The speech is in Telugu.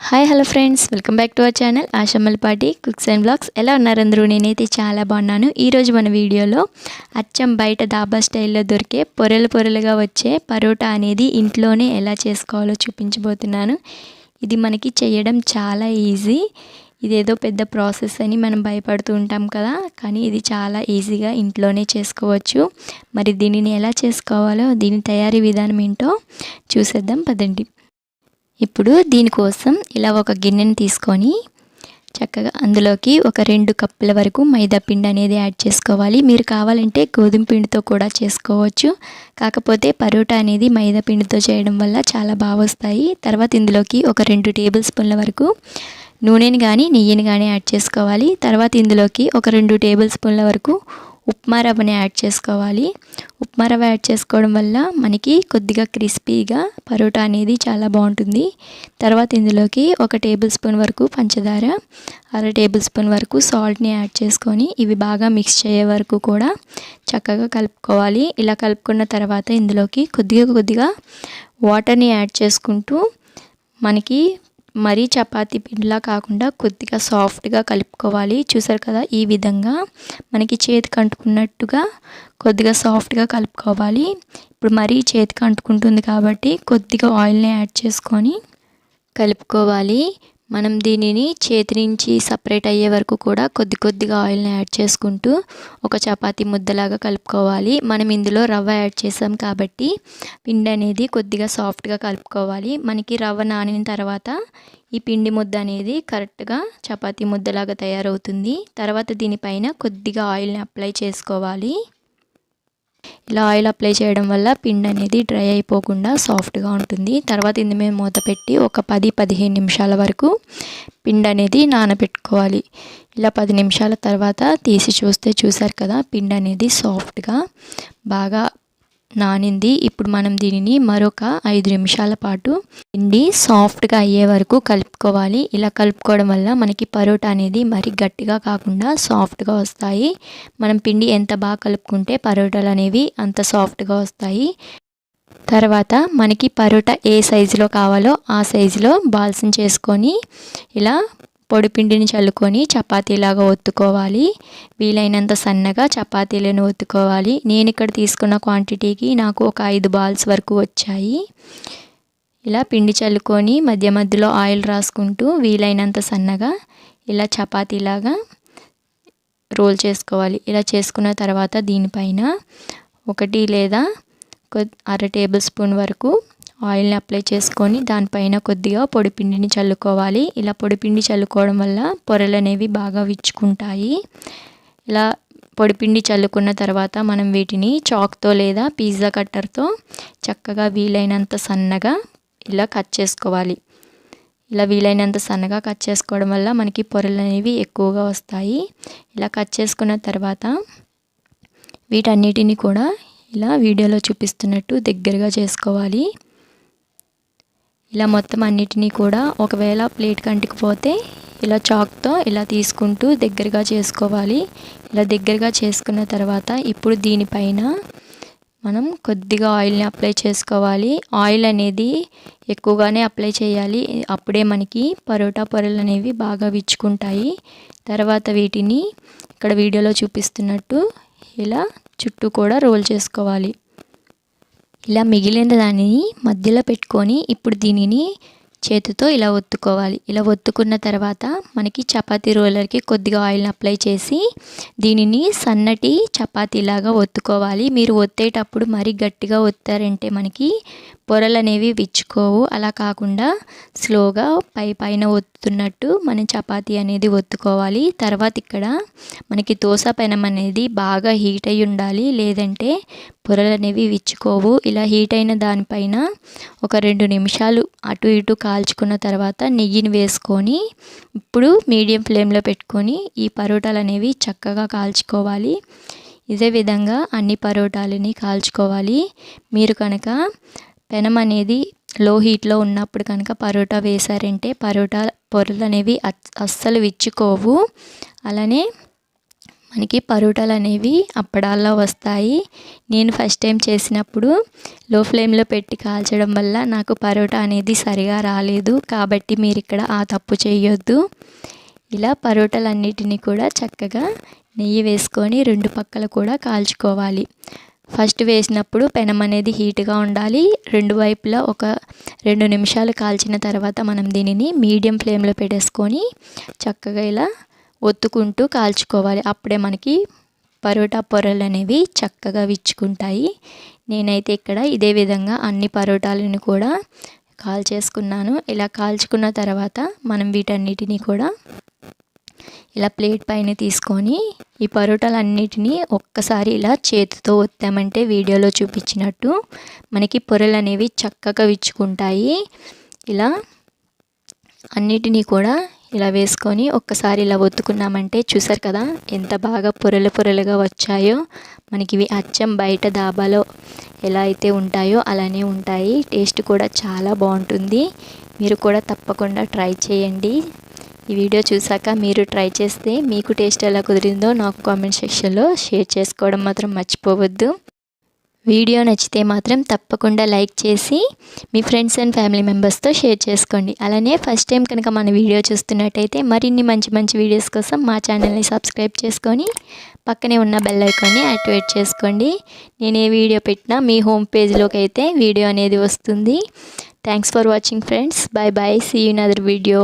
Hi hello friends welcome back to our channel Ashammalapati cooks and blogs ఎలా ఉన్నారు అందరూ? నేనైతే చాలా బాగున్నాను. ఈరోజు మన వీడియోలో అచ్చం బయట దాబా స్టైల్లో దొరికే పొరలు పొరలుగా వచ్చే పరోటా అనేది ఇంట్లోనే ఎలా చేసుకోవాలో చూపించబోతున్నాను. ఇది మనకి చేయడం చాలా ఈజీ. ఇదేదో పెద్ద ప్రాసెస్ అని మనం భయపడుతూ ఉంటాం కదా. కానీ ఇది చాలా ఈజీగా ఇంట్లోనే చేసుకోవచ్చు. మరి దీనిని ఎలా చేసుకోవాలో దీని తయారీ విధానం ఏంటో చూసేద్దాం. పదండి. ఇప్పుడు దీనికోసం ఇలా ఒక గిన్నెని తీసుకొని చక్కగా అందులోకి ఒక రెండు కప్పుల వరకు మైదా పిండి అనేది యాడ్ చేసుకోవాలి. మీరు కావాలంటే గోధుమ పిండితో కూడా చేసుకోవచ్చు. కాకపోతే పరోటా అనేది మైదా పిండితో చేయడం వల్ల చాలా బాగా వస్తాయి. తర్వాత ఇందులోకి ఒక రెండు టేబుల్ స్పూన్ల వరకు నూనెని కానీ నెయ్యిని కానీ యాడ్ చేసుకోవాలి. తర్వాత ఇందులోకి ఒక రెండు టేబుల్ స్పూన్ల వరకు ఉప్మా రవ్వని యాడ్ చేసుకోవాలి. ఉప్మా రవ్వ యాడ్ చేసుకోవడం వల్ల మనకి కొద్దిగా క్రిస్పీగా పరోటా అనేది చాలా బాగుంటుంది. తర్వాత ఇందులోకి ఒక టేబుల్ స్పూన్ వరకు పంచదార అర టేబుల్ స్పూన్ వరకు సాల్ట్ని యాడ్ చేసుకొని ఇవి బాగా మిక్స్ చేయే వరకు కూడా చక్కగా కలుపుకోవాలి. ఇలా కలుపుకున్న తర్వాత ఇందులోకి కొద్దిగా కొద్దిగా వాటర్ని యాడ్ చేసుకుంటూ మనకి మరీ చపాతి పిండిలా కాకుండా కొద్దిగా సాఫ్ట్గా కలుపుకోవాలి. చూసారు కదా ఈ విధంగా మనకి చేతికి అంటుకున్నట్టుగా కొద్దిగా సాఫ్ట్గా కలుపుకోవాలి. ఇప్పుడు మరీ చేతికి అంటుకుంటుంది కాబట్టి కొద్దిగా ఆయిల్ని యాడ్ చేసుకొని కలుపుకోవాలి. మనం దీనిని చేతి నుంచి సపరేట్ అయ్యే వరకు కూడా కొద్ది కొద్దిగా ఆయిల్ని యాడ్ చేసుకుంటూ ఒక చపాతీ ముద్దలాగా కలుపుకోవాలి. మనం ఇందులో రవ్వ యాడ్ చేసాం కాబట్టి పిండి అనేది కొద్దిగా సాఫ్ట్గా కలుపుకోవాలి. మనకి రవ్వ నానిన తర్వాత ఈ పిండి ముద్ద అనేది కరెక్ట్గా చపాతీ ముద్దలాగా తయారవుతుంది. తర్వాత దీనిపైన కొద్దిగా ఆయిల్ని అప్లై చేసుకోవాలి. ఇలా ఆయిల్ అప్లై చేయడం వల్ల పిండి అనేది డ్రై అయిపోకుండా సాఫ్ట్గా ఉంటుంది. తర్వాత ఇది మేము మూత పెట్టి ఒక పది పదిహేను నిమిషాల వరకు పిండి అనేది నానబెట్టుకోవాలి. ఇలా పది నిమిషాల తర్వాత తీసి చూస్తే చూసారు కదా పిండి అనేది సాఫ్ట్గా బాగా నానింది. ఇప్పుడు మనం దీనిని మరొక ఐదు నిమిషాల పాటు పిండి సాఫ్ట్గా అయ్యే వరకు కలుపుకోవాలి. ఇలా కలుపుకోవడం వల్ల మనకి పరోటా అనేది మరీ గట్టిగా కాకుండా సాఫ్ట్గా వస్తాయి. మనం పిండి ఎంత బాగా కలుపుకుంటే పరోటాలు అనేవి అంత సాఫ్ట్గా వస్తాయి. తర్వాత మనకి పరోటా ఏ సైజులో కావాలో ఆ సైజులో బాల్స్ని చేసుకొని ఇలా పొడిపిండిని చల్లుకొని చపాతీలాగా ఒత్తుకోవాలి. వీలైనంత సన్నగా చపాతీలను ఒత్తుకోవాలి. నేను ఇక్కడ తీసుకున్న క్వాంటిటీకి నాకు ఒక ఐదు బాల్స్ వరకు వచ్చాయి. ఇలా పిండి చల్లుకొని మధ్య మధ్యలో ఆయిల్ రాసుకుంటూ వీలైనంత సన్నగా ఇలా చపాతీలాగా రోల్ చేసుకోవాలి. ఇలా చేసుకున్న తర్వాత దీనిపైన ఒకటి లేదా అర టేబుల్ స్పూన్ వరకు ఆయిల్ని అప్లై చేసుకొని దానిపైన కొద్దిగా పొడిపిండిని చల్లుకోవాలి. ఇలా పొడిపిండి చల్లుకోవడం వల్ల పొరలు అనేవి బాగా విచ్చుకుంటాయి. ఇలా పొడిపిండి చల్లుకున్న తర్వాత మనం వీటిని చాక్తో లేదా పిజ్జా కట్టర్తో చక్కగా వీలైనంత సన్నగా ఇలా కట్ చేసుకోవాలి. ఇలా వీలైనంత సన్నగా కట్ చేసుకోవడం వల్ల మనకి పొరలు అనేవి ఎక్కువగా వస్తాయి. ఇలా కట్ చేసుకున్న తర్వాత వీటన్నిటిని కూడా ఇలా వీడియోలో చూపిస్తున్నట్టు దగ్గరగా చేసుకోవాలి. ఇలా మొత్తం అన్నిటినీ కూడా ఒకవేళ ప్లేట్ కంటికిపోతే ఇలా చాక్తో ఇలా తీసుకుంటూ దగ్గరగా చేసుకోవాలి. ఇలా దగ్గరగా చేసుకున్న తర్వాత ఇప్పుడు దీనిపైన మనం కొద్దిగా ఆయిల్ని అప్లై చేసుకోవాలి. ఆయిల్ అనేది ఎక్కువగానే అప్లై చేయాలి. అప్పుడే మనకి పరోటా పొరలు అనేవి బాగా విచ్చుకుంటాయి. తర్వాత వీటిని ఇక్కడ వీడియోలో చూపిస్తున్నట్టు ఇలా చుట్టూ కూడా రోల్ చేసుకోవాలి. ఇలా మిగిలిన దానిని మధ్యలో పెట్టుకొని ఇప్పుడు దీనిని చేతితో ఇలా ఒత్తుకోవాలి. ఇలా ఒత్తుకున్న తర్వాత మనకి చపాతీ రోలర్కి కొద్దిగా ఆయిల్ని అప్లై చేసి దీనిని సన్నటి చపాతీలాగా ఒత్తుకోవాలి. మీరు ఒత్తేటప్పుడు మరీ గట్టిగా ఒత్తారంటే మనకి పొరలు అనేవి విచ్చుకోవు. అలా కాకుండా స్లోగా పై పైన ఒత్తున్నట్టు మనం చపాతీ అనేది ఒత్తుకోవాలి. తర్వాత ఇక్కడ మనకి దోశ పెనం అనేది బాగా హీట్ అయి ఉండాలి. లేదంటే పొరలు అనేవి విచ్చుకోవు. ఇలా హీట్ అయిన దానిపైన ఒక రెండు నిమిషాలు అటు ఇటు కాల్చుకున్న తర్వాత నెయ్యిని వేసుకొని ఇప్పుడు మీడియం ఫ్లేమ్లో పెట్టుకొని ఈ పరోటాలు అనేవి చక్కగా కాల్చుకోవాలి. ఇదే విధంగా అన్ని పరోటాలని కాల్చుకోవాలి. మీరు కనుక పెనం అనేది లో హీట్లో ఉన్నప్పుడు కనుక పరోటా వేశారంటే పరోటా పొరలు అనేవి అస్సలు విచ్చుకోవు. అలానే మనకి పరోటాలు అనేవి అప్పడాల్లో వస్తాయి. నేను ఫస్ట్ టైం చేసినప్పుడు లో ఫ్లేమ్లో పెట్టి కాల్చడం వల్ల నాకు పరోటా అనేది సరిగా రాలేదు. కాబట్టి మీరు ఇక్కడ ఆ తప్పు చేయొద్దు. ఇలా పరోటాలన్నిటినీ కూడా చక్కగా నెయ్యి వేసుకొని రెండు పక్కల కూడా కాల్చుకోవాలి. ఫస్ట్ వేసినప్పుడు పెనం అనేది హీట్గా ఉండాలి. రెండు వైపులా ఒక రెండు నిమిషాలు కాల్చిన తర్వాత మనం దీనిని మీడియం ఫ్లేమ్లో పెట్టేసుకొని చక్కగా ఇలా ఒత్తుకుంటూ కాల్చుకోవాలి. అప్పుడే మనకి పరోటా పొరలు అనేవి చక్కగా విచ్చుకుంటాయి. నేనైతే ఇక్కడ ఇదే విధంగా అన్ని పరోటాలను కూడా కాల్చేసుకున్నాను. ఇలా కాల్చుకున్న తర్వాత మనం వీటన్నిటిని కూడా ఇలా ప్లేట్ పైన తీసుకొని ఈ పరోటాలన్నిటినీ ఒక్కసారి ఇలా చేతితో ఒత్తామంటే వీడియోలో చూపించినట్టు మనకి పొరలు అనేవి చక్కగా విచ్చుకుంటాయి. ఇలా అన్నిటినీ కూడా ఇలా వేసుకొని ఒక్కసారి ఇలా ఒత్తుకున్నామంటే చూసారు కదా ఎంత బాగా పొరలు పొరలుగా వచ్చాయో. మనకి ఇవి అచ్చం బయట దాబాలో ఎలా అయితే ఉంటాయో అలానే ఉంటాయి. టేస్ట్ కూడా చాలా బాగుంటుంది. మీరు కూడా తప్పకుండా ట్రై చేయండి. ఈ వీడియో చూసాక మీరు ట్రై చేస్తే మీకు టేస్ట్ ఎలా కుదిరిందో నాకు కామెంట్ సెక్షన్లో షేర్ చేసుకోవడం మాత్రం మర్చిపోవద్దు. వీడియో నచ్చితే మాత్రం తప్పకుండా లైక్ చేసి మీ ఫ్రెండ్స్ అండ్ ఫ్యామిలీ మెంబర్స్తో షేర్ చేసుకోండి. అలానే ఫస్ట్ టైం కనుక మన వీడియో చూస్తున్నట్టయితే మరిన్ని మంచి మంచి వీడియోస్ కోసం మా ఛానల్ని సబ్స్క్రైబ్ చేసుకొని పక్కనే ఉన్న బెల్ ఐకాన్ని యాక్టివేట్ చేసుకోండి. నేను ఏ వీడియో పెట్టినా మీ హోమ్ పేజ్లోకి అయితే వీడియో అనేది వస్తుంది. Thanks for watching friends bye bye see you another video